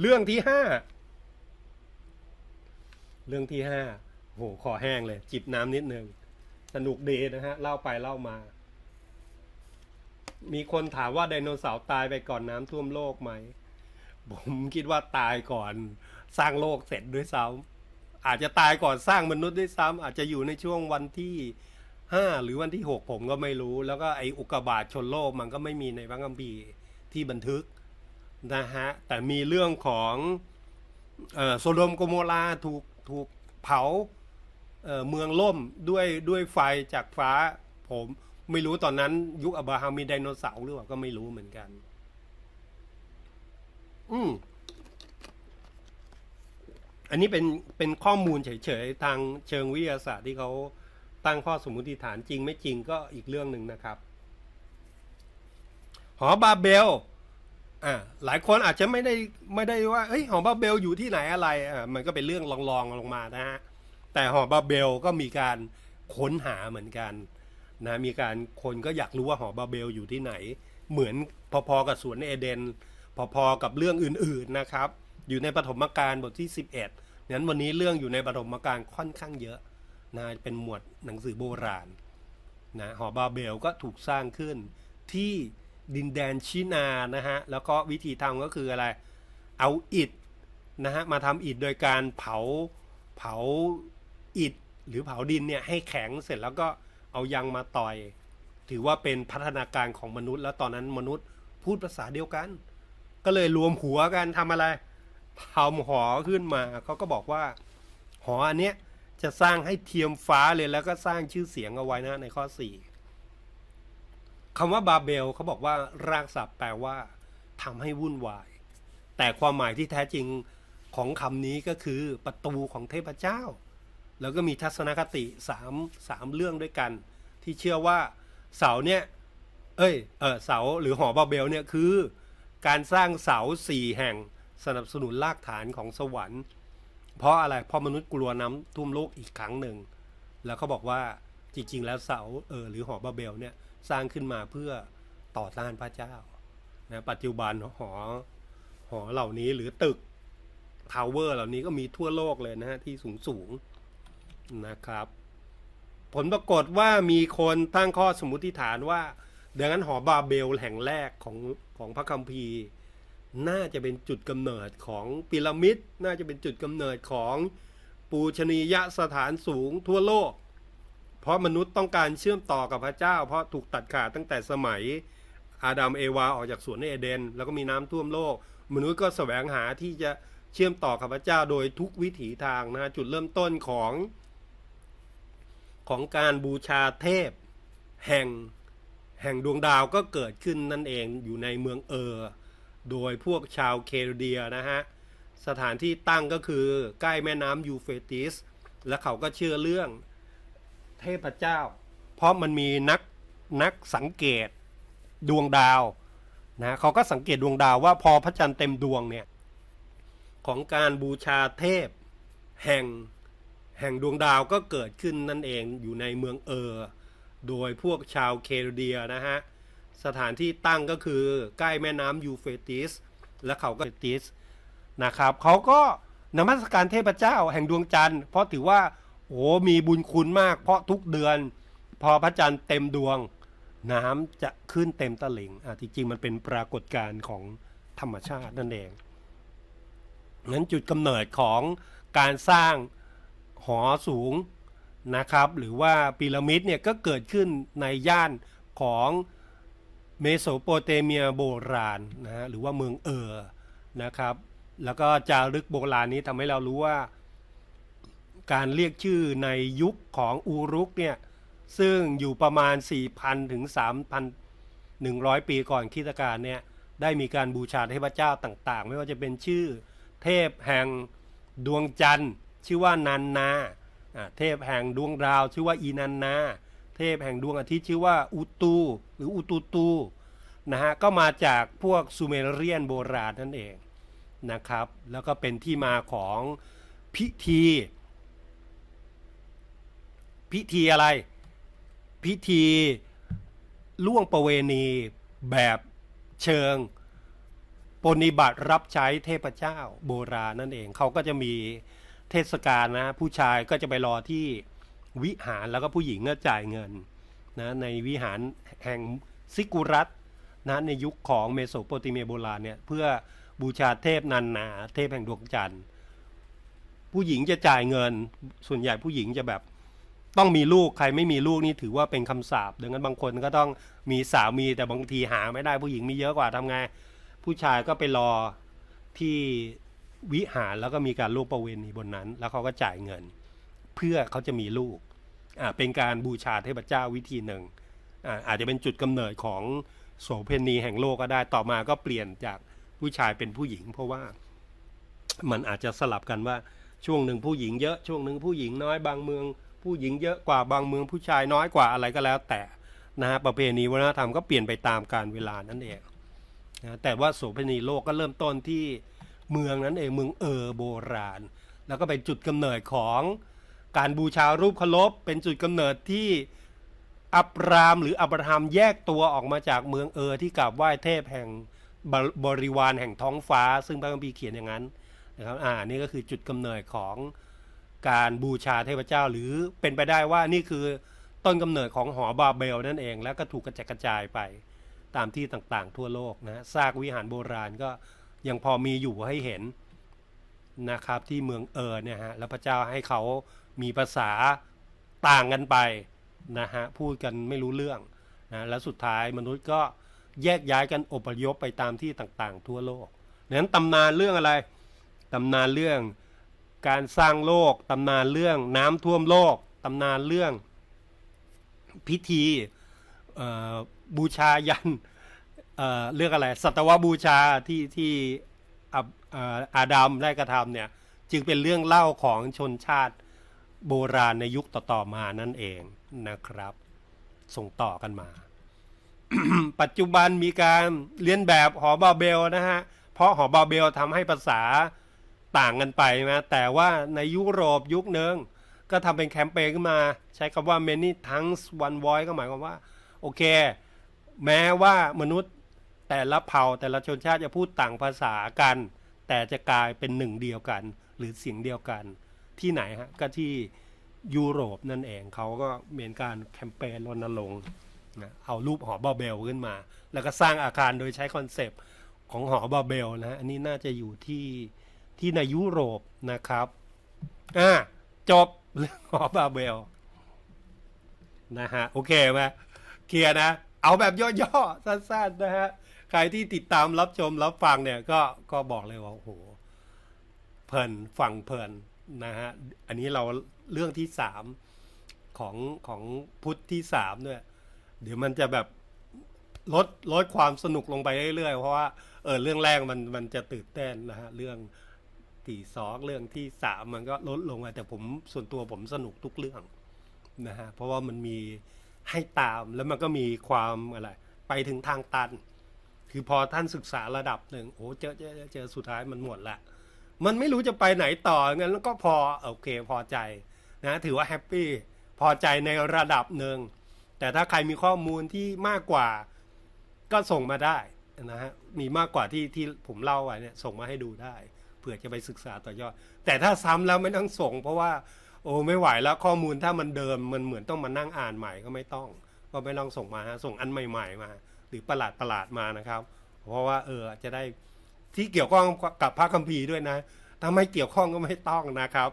เรื่องที่ห้าเรื่องที่ห้าโหคอแห้งเลย จิบน้ำนิดนึง สนุกดีนะฮะ เล่าไปเล่ามา มีคนถามว่าไดโนเสาร์ตายไปก่อนน้ำท่วมโลกไหม ผมคิดว่าตายก่อนสร้างโลกเสร็จด้วยซ้ำอาจจะตายก่อนสร้างมนุษย์ด้วยซ้ำอาจจะอยู่ในช่วงวันที่ห้าหรือวันที่หกผมก็ไม่รู้ แล้วก็ไออุกกาบาตชนโลกมันก็ไม่มีในพระคัมภีร์ที่บันทึก นะฮะ แต่มีเรื่องของโซโดมโกโมราถูกถูกเผาเเมืองล่มด้วยด้วยไฟจากฟ้า ผมไม่รู้ตอนนั้นยุคอับราฮัมมีไดโนเสาร์หรือเปล่าก็ไม่รู้เหมือนกัน อืมอันนี้เป็นเป็นข้อมูลเฉยๆ ทางเชิงวิทยาศาสตร์ที่เขาตั้งข้อสมมติฐานจริงไม่จริงก็อีกเรื่องหนึ่งนะครับ หอบาเบล อ่าหลายคนอาจจะไม่ได้ไม่ได้ว่าเฮ้ยหอบาเบลอยู่ที่ไหนอะไรอ่ามันก็เป็นเรื่องลองๆลงมานะฮะแต่หอบาเบลก็มีการค้นหาเหมือนกันนะมีการคนก็อยากรู้ว่าหอบาเบลอยู่ที่ไหน เหมือนพอๆกับสวนเอเดน พอๆกับเรื่องอื่นๆนะครับ อยู่ในปฐมกาลบทที่ 11นั้นวันนี้เรื่องอยู่ในปฐมกาลค่อนข้างเยอะนะเป็นหมวดหนังสือโบราณนะหอบาเบลก็ถูกสร้างขึ้นที่ ดินแดนชินานะฮะ แล้วก็วิธีทำก็คืออะไร เอาอิฐนะฮะมาทำอิฐโดยการเผาเผาอิฐหรือเผาดินเนี่ยให้แข็งเสร็จแล้วก็เอายังมาต่อย ถือว่าเป็นพัฒนาการของมนุษย์ แล้วตอนนั้นมนุษย์พูดภาษาเดียวกัน ก็เลยรวมหัวกันทำอะไรทำหอขึ้นมาเขาก็บอกว่า หออันเนี้ยจะสร้างให้เทียมฟ้าเลยแล้วก็สร้างชื่อเสียงเอาไว้นะในข้อสี่ คำว่าบาเบลเขาบอกว่ารากศัพท์แปลว่าทำให้วุ่นวาย แต่ความหมายที่แท้จริงของคำนี้ก็คือประตูของเทพเจ้า แล้วก็มีทัศนคติสามสามเรื่องด้วยกัน ที่เชื่อว่าเสาเนี่ย เอ้ย เออเสาหรือหอบาเบลเนี่ยคือ การสร้างเสาสี่แห่งสนับสนุนรากฐานของสวรรค์ เพราะอะไร เพราะมนุษย์กลัวน้ำท่วมโลกอีกครั้งหนึ่ง แล้วเขาบอกว่าจริง ๆ แล้วเสาเออหรือหอบาเบลเนี่ย สร้างขึ้นมาเพื่อต่อต้านพระเจ้านะปัจจุบันหอหอเหล่านี้หรือตึกทาวเวอร์เหล่านี้ก็มีทั่วโลกเลยนะฮะที่สูงสูงนะครับ ผลปรากฏว่ามีคนตั้งข้อสมมติฐานว่าดังนั้นหอบาเบลแห่งแรกของของพระคัมภีร์ น่าจะเป็นจุดกำเนิดของพีระมิด น่าจะเป็นจุดกำเนิดของปูชนียสถานสูงทั่วโลก เพราะมนุษย์ต้องการเชื่อมต่อกับพระเจ้า เพราะถูกตัดขาดตั้งแต่สมัยอาดัมเอวาออกจากสวนเอเดน แล้วก็มีน้ำท่วมโลก มนุษย์ก็แสวงหาที่จะเชื่อมต่อกับพระเจ้าโดยทุกวิถีทางนะจุดเริ่มต้นของของการบูชาเทพ แห่งแห่งดวงดาวก็เกิดขึ้นนั่นเองอยู่ในเมืองเออ โดยพวกชาวเคลเดียนะฮะ สถานที่ตั้งก็คือใกล้แม่น้ำยูเฟติส และเขาก็เชื่อเรื่อง เทพเจ้า เพราะมันมีนักนักสังเกตดวงดาวนะเขาก็สังเกตดวงดาวว่าพอพระจันทร์เต็มดวงเนี่ยของการบูชาเทพแห่งแห่งดวงดาวก็เกิดขึ้นนั่นเองอยู่ในเมืองเออ โดยพวกชาวเคลเดียนะฮะ สถานที่ตั้งก็คือใกล้แม่น้ำยูเฟติส และเขาก็ติสนะครับเขาก็นมัสการเทพเจ้าแห่งดวงจันทร์ เพราะถือว่า โอ้มีบุญคุณมาก เพราะทุกเดือน พอพระจันทร์เต็มดวง น้ำจะขึ้นเต็มตลิ่งอะจริงๆมันเป็นปรากฏการณ์ของธรรมชาตินั่นเองนั้นจุดกำเนิดของการสร้างหอสูงนะครับ หรือว่าพีระมิดเนี่ยก็เกิดขึ้นในย่านของเมโสโปเตเมียโบราณนะฮะหรือว่าเมืองเออนะครับ แล้วก็จารึกโบราณนี้ทำให้เรารู้ว่า การเรียกชื่อในยุคของอูรุกเนี่ยซึ่งอยู่ประมาณ 4,000 ถึง 3,100 ปีก่อนคริสตกาลเนี่ยได้มีการบูชาเทพเจ้าต่างๆ ไม่ว่าจะเป็นชื่อเทพแห่งดวงจันทร์ ชื่อว่านันนา เทพแห่งดวงดาว ชื่อว่าอีนันนา เทพแห่งดวงอาทิตย์ชื่อว่าอุตูหรืออุตูตูนะฮะก็มาจากพวกซูเมเรียนโบราณนั่นเองนะครับ แล้วก็เป็นที่มาของพิธี พิธีอะไร พิธีล่วงประเวณีแบบเชิงปฏิบัติรับใช้เทพเจ้าโบราณนั่นเอง เขาก็จะมีเทศกาลนะ ผู้ชายก็จะไปรอที่วิหารแล้วก็ผู้หญิงก็จ่ายเงินนะในวิหารแห่งซิกุรัตนะในยุคของเมโสโปเตเมียโบราณเนี่ยเพื่อบูชาเทพนันนา เทพแห่งดวงจันทร์ ผู้หญิงจะจ่ายเงิน ส่วนใหญ่ผู้หญิงจะแบบ ต้องมีลูกใครไม่มีลูกนี่ถือว่าเป็นคำสาปดังนั้นบางคนก็ต้องมีสามีแต่บางทีหาไม่ได้ผู้หญิงมีเยอะกว่าทำไงผู้ชายก็ไปรอที่วิหารแล้วก็มีการล่วงประเวณีบนนั้น แล้วเขาก็จ่ายเงิน เพื่อเขาจะมีลูกอ่าเป็นการบูชาเทพเจ้าวิธีหนึ่งอ่าอาจจะเป็นจุดกำเนิดของโสเภณีแห่งโลกก็ได้ต่อมาก็เปลี่ยนจากผู้ชายเป็นผู้หญิง เพราะว่ามันอาจจะสลับกันว่าช่วงหนึ่งผู้หญิงเยอะช่วงหนึ่งผู้หญิงน้อยบางเมือง ผู้หญิงเยอะกว่าบางเมืองผู้ชายน้อยกว่าอะไรก็แล้ว แต่นะฮะประเพณีวัฒนธรรมก็เปลี่ยนไปตามกาลเวลานั่นเองนะแต่ว่าโสเภณีโลกก็เริ่มต้นที่เมืองนั้นเองเมืองเออโบราณ แล้วก็เป็นจุดกำเนิดของการบูชารูปเคารพเป็นจุดกำเนิดที่อับรามหรืออับราฮัมแยกตัวออกมาจากเมืองเออที่กราบไหว้เทพแห่งบบริวารแห่งท้องฟ้า ซึ่งพระคัมภีร์เขียนอย่างนั้นนะครับอ่านี่ก็คือจุดกำเนิดของ การบูชาเทพเจ้า หรือเป็นไปได้ว่านี่คือต้นกำเนิดของหอบาเบลนั่นเอง แล้วก็ถูกกระจัดกระจายไปตามที่ต่างๆ ทั่วโลกนะซากวิหารโบราณก็ยังพอมีอยู่ให้เห็นนะครับที่เมืองเออเนี่ยฮะแล้วพระเจ้าให้เขามีภาษาต่างกันไปนะฮะพูดกันไม่รู้เรื่องนะแล้วสุดท้ายมนุษย์ก็แยกย้ายกันอพยพไปตามที่ต่างๆ ทั่วโลกดังนั้นตำนานเรื่องอะไรตำนานเรื่อง การสร้างโลกตำนานเรื่องน้ำท่วมโลกตำนานเรื่อง พิธีบูชายันเเรื่องอะไรสัตวบูชาที่ที่ออาดัมได้กระทำเนี่ยจึงเป็นเรื่องเล่าของชนชาติโบราณในยุคต่อๆมานั่นเองนะครับ ส่งต่อกันมา ปัจจุบันมีการเรียนแบบหอบาเบลนะฮะ เพราะหอบาเบลทำให้ภาษา ต่างกันไปนะแต่ว่าในยุโรปยุคหนึ่งก็ทำเป็นแคมเปญขึ้นมา ใช้คำว่า many tongues one voice ก็หมายความว่า โอเค แม้ว่ามนุษย์แต่ละเผ่าแต่ละชนชาติจะพูดต่างภาษากัน แต่จะกลายเป็นหนึ่งเดียวกัน หรือเสียงเดียวกัน ที่ไหนฮะ ก็ที่ยุโรปนั่นเองเขาก็เหมือนการแคมเปญรณรงค์นะเอารูปหอบาเบลขึ้นมา แล้วก็สร้างอาคารโดยใช้คอนเซปต์ของหอบาเบลนะอันนี้น่าจะอยู่ที่ ที่ในยุโรปนะครับ อ่า จบเรื่องหอบาเบล นะฮะ โอเคไหมเคลียร์นะ เอาแบบย่อๆ สั้นๆ นะฮะ ใครที่ติดตามรับชมรับฟังเนี่ย ก็ก็บอกเลยว่า โอ้โห เพลินฟังเพลินนะฮะ อันนี้เราเรื่องที่สามของของพุทธที่สามด้วย เดี๋ยวมันจะแบบลดลดความสนุกลงไปเรื่อยๆ เพราะว่าเออเรื่องแรกมันมันจะตื่นเต้นนะฮะ เรื่อง ที่สองเรื่องที่สามมันก็ลดลงไปแต่ผมส่วนตัวผมสนุกทุกเรื่องนะฮะเพราะว่ามันมีให้ตามแล้วมันก็มีความอะไรไปถึงทางตัน คือพอท่านศึกษาระดับหนึ่งโอ้เจอเจอเจอเจอสุดท้ายมันหมดละมันไม่รู้จะไปไหนต่องั้นก็พอโอเคพอใจนะถือว่าแฮปปี้พอใจในระดับหนึ่งแต่ถ้าใครมีข้อมูลที่มากกว่าก็ส่งมาได้นะฮะมีมากกว่าที่ที่ผมเล่าไว้เนี่ยส่งมาให้ดูได้ เผื่อจะไปศึกษาต่อยอด แต่ถ้าซ้ำแล้วไม่ต้องส่ง เพราะว่า โอ้ไม่ไหวแล้วข้อมูลถ้ามันเดิมมันเหมือนต้องมานั่งอ่านใหม่ก็ไม่ต้อง ก็ไม่ต้องส่งมาส่งอันใหม่ ๆ มา หรือประหลาดประหลาดๆมานะครับ เพราะว่าเออจะได้ที่เกี่ยวข้องกับพระคัมภีร์ด้วยนะถ้าไม่เกี่ยวข้องก็ไม่ต้องนะครับ